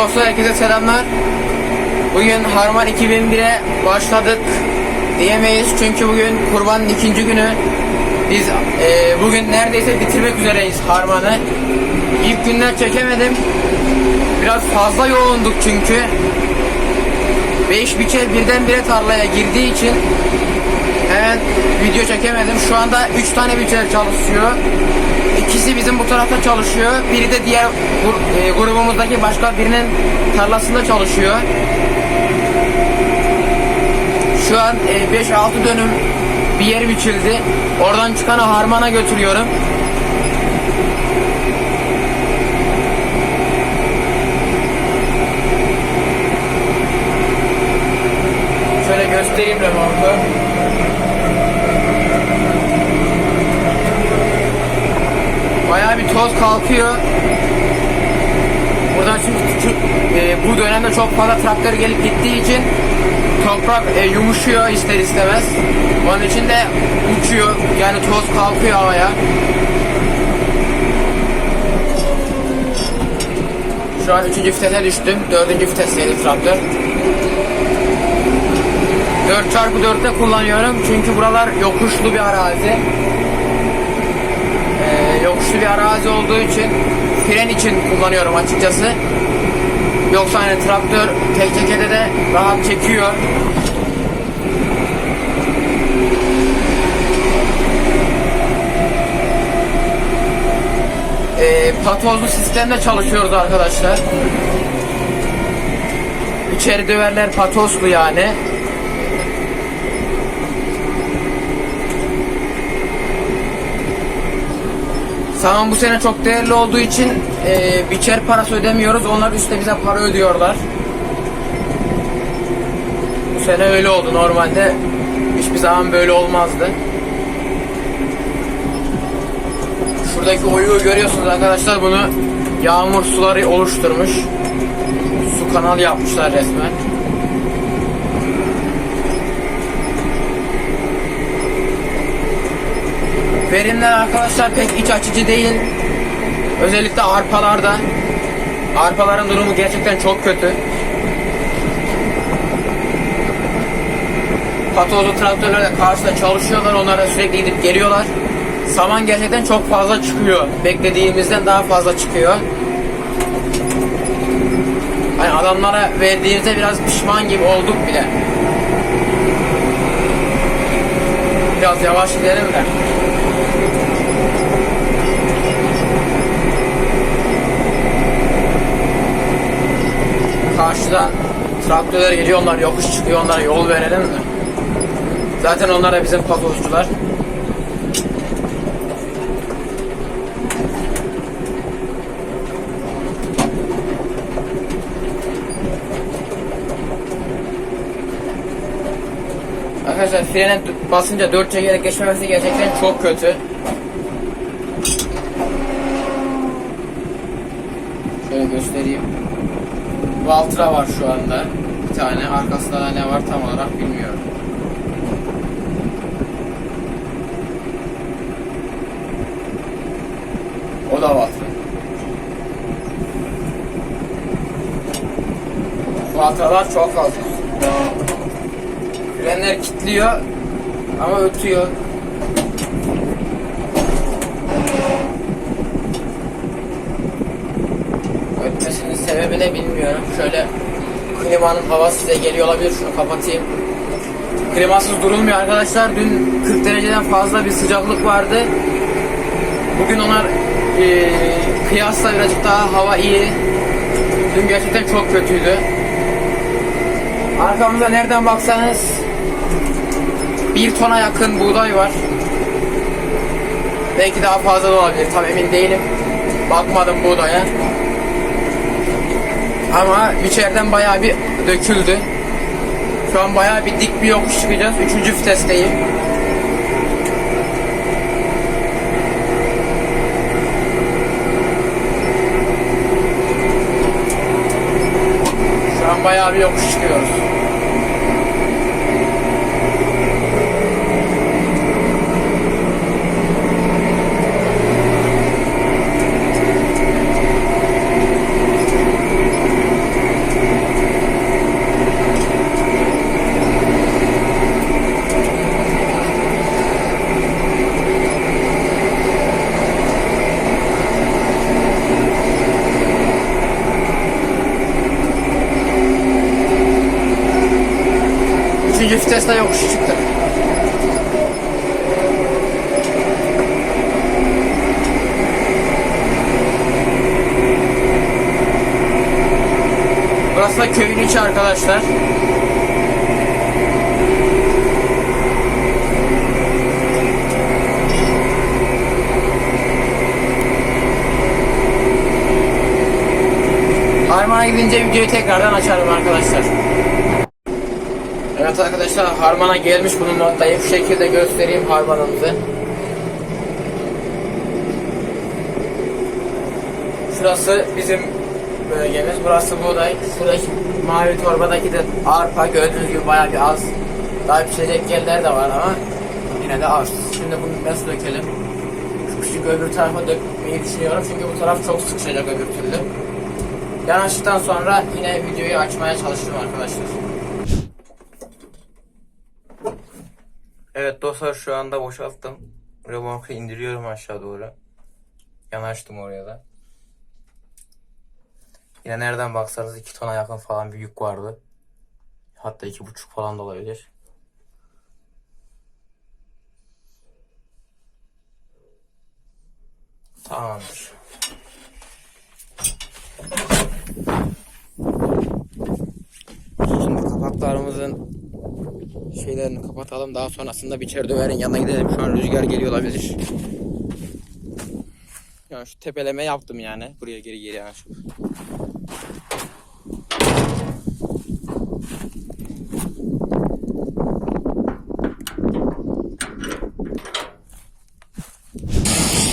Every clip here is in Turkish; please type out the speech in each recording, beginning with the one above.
dostlar herkese selamlar. Bugün Harman 2001'e başladık diyemeyiz çünkü bugün kurbanın ikinci günü. Biz e, bugün neredeyse bitirmek üzereyiz Harman'ı. İlk günler çekemedim. Biraz fazla yoğunduk çünkü. 5 biçer birdenbire tarlaya girdiği için hemen video çekemedim. Şu anda 3 tane biçer çalışıyor. İkisi bizim bu tarafta çalışıyor. Biri de diğer e, grubumuzdaki başka birinin tarlasında çalışıyor. Şu an e, 5-6 dönüm bir yer biçildi. Oradan çıkanı harmana götürüyorum. Şöyle göstereyim remontu. Bayağı bir toz kalkıyor. Buradan çünkü küçük, e, bu fazla traktör gelip gittiği için toprak e, yumuşuyor ister istemez. Onun için de uçuyor. Yani toz kalkıyor havaya. Şu an 3. vitese düştüm. 4. vitesteydi traktör. 4x4'te kullanıyorum çünkü buralar yokuşlu bir arazi. Ee, yokuşlu bir arazi olduğu için fren için kullanıyorum açıkçası. Yoksa hani traktör çekede de rahat çekiyor. Ee, patozlu sistemde çalışıyoruz arkadaşlar. İçeri döverler patoslu yani. Saman bu sene çok değerli olduğu için e, biçer parası ödemiyoruz. Onlar üstte bize para ödüyorlar. Bu sene öyle oldu. Normalde hiçbir zaman böyle olmazdı. Şuradaki oyuğu görüyorsunuz arkadaşlar. Bunu yağmur suları oluşturmuş. Su kanal yapmışlar resmen. Verimler arkadaşlar pek iç açıcı değil. Özellikle arpalarda. Arpaların durumu gerçekten çok kötü. Patozlu traktörlerle karşıda çalışıyorlar. Onlara sürekli gidip geliyorlar. Saman gerçekten çok fazla çıkıyor. Beklediğimizden daha fazla çıkıyor. Hani adamlara verdiğimizde biraz pişman gibi olduk bile. Biraz yavaş gidelim de. Karşıdan traktörler geliyor, onlar yokuş çıkıyor, onlara yol verelim mi? Zaten onlar da bizim patozcular. Arkadaşlar frene basınca dört çekerek geçmemesi gerçekten çok kötü. Şöyle göstereyim. Valtra var şu anda. Bir tane. Arkasında da ne var tam olarak bilmiyorum. O da Valtra. Valtralar çok fazla. Frenler kilitliyor ama ötüyor. Ne bilmiyorum. Şöyle klimanın havası size geliyor olabilir. Şunu kapatayım. Klimasız durulmuyor arkadaşlar. Dün 40 dereceden fazla bir sıcaklık vardı. Bugün onlar e, kıyasla birazcık daha hava iyi. Dün gerçekten çok kötüydü. Arkamızda nereden baksanız bir tona yakın buğday var. Belki daha fazla da olabilir. Tam emin değilim. Bakmadım buğdaya. Ama içeriden bayağı bir döküldü. Şu an bayağı bir dik bir yokuş çıkacağız. Üçüncü vitesteyim. Şu an bayağı bir yokuş çıkıyoruz. Birinci vitesle yokuş çıktık. Burası da köyün içi arkadaşlar. Harman'a gidince videoyu tekrardan açarım arkadaşlar. Evet arkadaşlar Harman'a gelmiş bulunmaktayım. Şu şekilde göstereyim Harman'ımızı. Şurası bizim bölgemiz. Burası buğday. Şuradaki mavi torbadaki de arpa. Gördüğünüz gibi bayağı bir az. Daha pişecek yerler de var ama yine de az. Şimdi bunu nasıl dökelim? Şu küçük öbür tarafa dökmeyi düşünüyorum. Çünkü bu taraf çok sıkışacak öbür türlü. Yanaştıktan sonra yine videoyu açmaya çalıştım arkadaşlar. Evet dostlar şu anda boşalttım. Remorku indiriyorum aşağı doğru. Yanaştım oraya da. Yine nereden baksanız 2 tona yakın falan bir yük vardı. Hatta iki buçuk falan da olabilir. Tamamdır. Şimdi kapaklarımızın şeylerini kapatalım. Daha sonrasında biçer döverin yanına gidelim. Şu an rüzgar geliyor olabilir. Yani şu tepeleme yaptım yani. Buraya geri geri yanaşıp.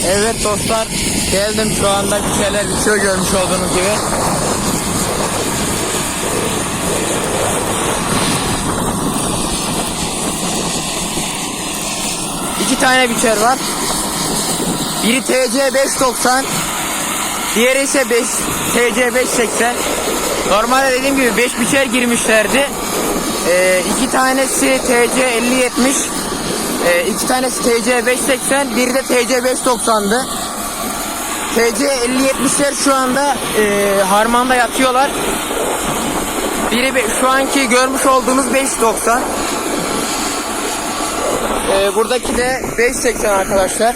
Evet dostlar geldim şu anda bir şeyler bitiyor görmüş olduğunuz gibi. İki tane biçer var. Biri TC 590. Diğeri ise 5 TC 580. Normalde dediğim gibi 5 biçer girmişlerdi. Ee, iki tanesi TC 5070. Ee, iki tanesi TC 580. Biri de TC 590'dı. TC 5070'ler şu anda e, harmanda yatıyorlar. Biri şu anki görmüş olduğunuz 590. Ee, buradaki de 5.80 arkadaşlar.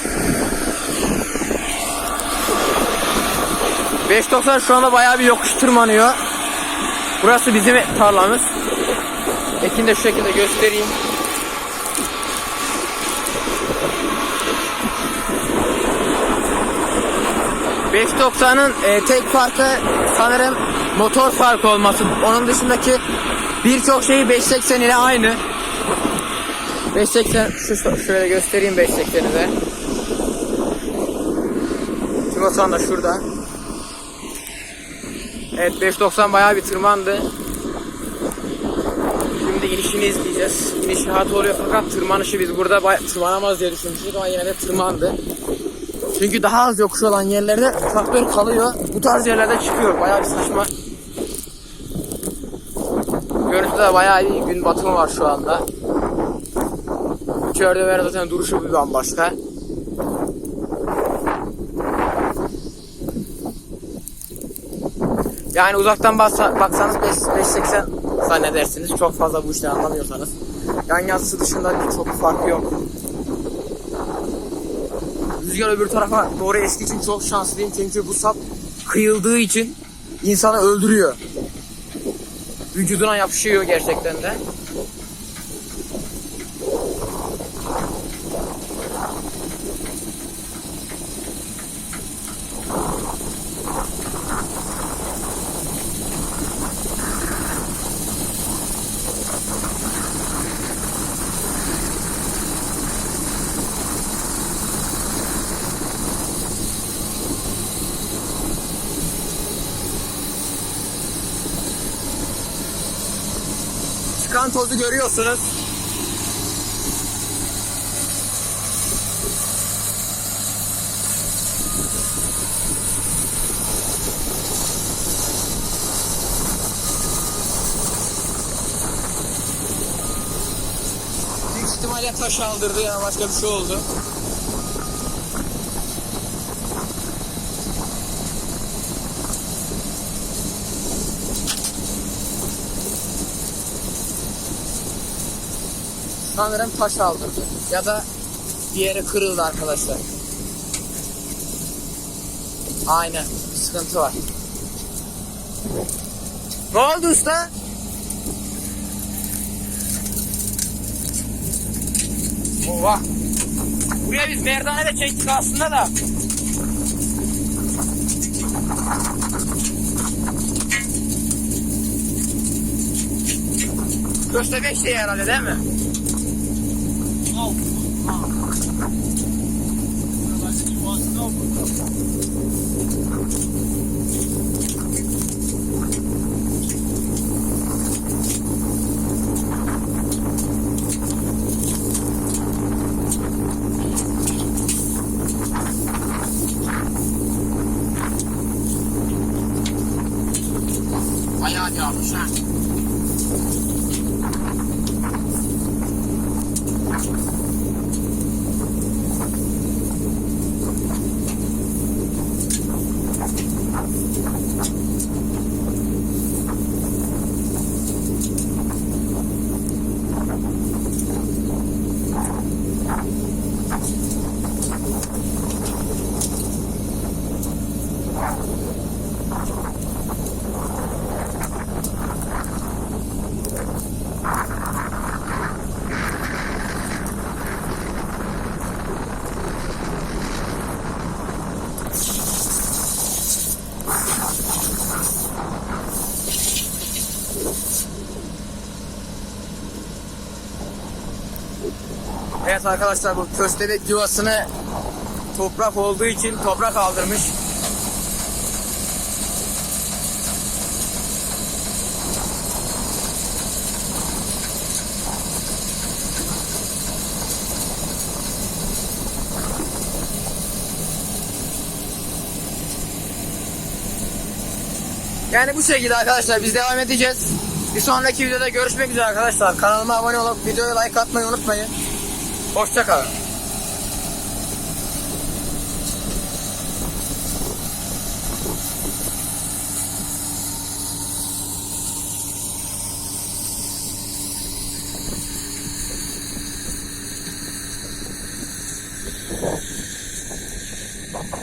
5.90 şu anda bayağı bir yokuş tırmanıyor. Burası bizim tarlamız. Ekini de şu şekilde göstereyim. ...5.90'ın e, tek farkı sanırım motor farkı olması. Onun dışındaki birçok şeyi 5.80 ile aynı. 580 şu şöyle göstereyim 580'i de. Timosan da şurada. Evet 590 bayağı bir tırmandı. Şimdi inişini izleyeceğiz. İniş rahat oluyor fakat tırmanışı biz burada tırmanamaz diye düşünmüştük ama yine de tırmandı. Çünkü daha az yokuş olan yerlerde traktör kalıyor. Bu tarz yerlerde çıkıyor. Bayağı bir saçma. Görüntüde bayağı bir gün batımı var şu anda. İçeride ver zaten duruşu bir bambaşka. Yani uzaktan baksa, baksanız 5, 580 zannedersiniz. Çok fazla bu işten anlamıyorsanız. Yan yatısı dışında bir çok farkı yok. Rüzgar öbür tarafa doğru estiği için çok şanslıyım. Çünkü bu sap kıyıldığı için insanı öldürüyor. Vücuduna yapışıyor gerçekten de. Çıkan tozu görüyorsunuz. Büyük ihtimalle taş aldırdı ya başka bir şey oldu. Sanırım taş aldırdı. Ya da bir yere kırıldı arkadaşlar. Aynen. Sıkıntı var. Ne oldu usta? Oha. Buraya biz merdane de çektik aslında da. Köstebek şey herhalde değil mi? よかった。Evet arkadaşlar bu köstebek yuvasını toprak olduğu için toprak aldırmış. Yani bu şekilde arkadaşlar biz devam edeceğiz. Bir sonraki videoda görüşmek üzere arkadaşlar. Kanalıma abone olup videoya like atmayı unutmayın. Hoşçakalın.